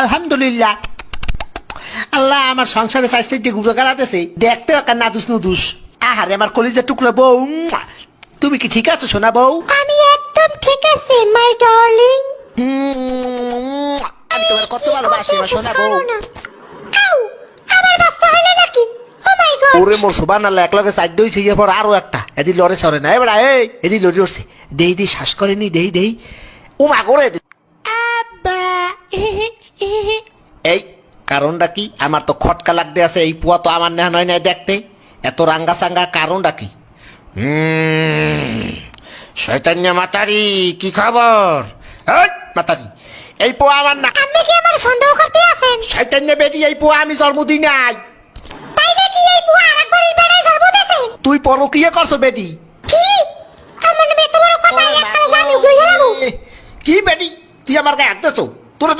আলহামদুলিল্লাহ। আল্লাহ আমার সংসারে স্বাস্থ্য গুঁড়ো গালাতেছে। দেখতে একটা নাদুস নুদুস। আহারে আমার কলিজা টুকরো বউ। তুমি কি ঠিক আছো সোনা বউ? আমি একদম ঠিক আছে মাই ডার্লিং আমি তোমার কত ভালোবাসি আমার সোনা বউ। আউ আমার বাচ্চা হইল নাকি? ও মাই গড ওরে মোর সোবান আল্লাহ এক লগে সাইড দইছে গিয়ে পর আরও একটা। এদি লড়ে সরে না। এবার এই এদি লড়ে উঠছে। দেই দেই শ্বাস করেনি দেই দেই। ও মা করে আব্বা এই কারণটা কি? আমার তো খটকা লাগতে আছে এই পুয়া তো আমার নেহা নয় নাই দেখতে। এত রাঙ্গা সাঙ্গা কারণটা কি? হুম, শয়তান্য মাতারি কি খবর? এই, মাতারি এই পোয়া আমার না আপনি কি আমার সন্দেহ করতে আছেন? শয়তান্য বেরি এই পোয়া আমি জন্মদিন নাই। তাই নাকি এই বুয়া আরেকবারই বেড়াই সর্বদেশে তুই পরকিয়ে করছ বেটি। কি? আমার মেয়ে তোমার কথা একটা জানি কি বেটি? তুই আমার গায়ে হাত দিছো তোর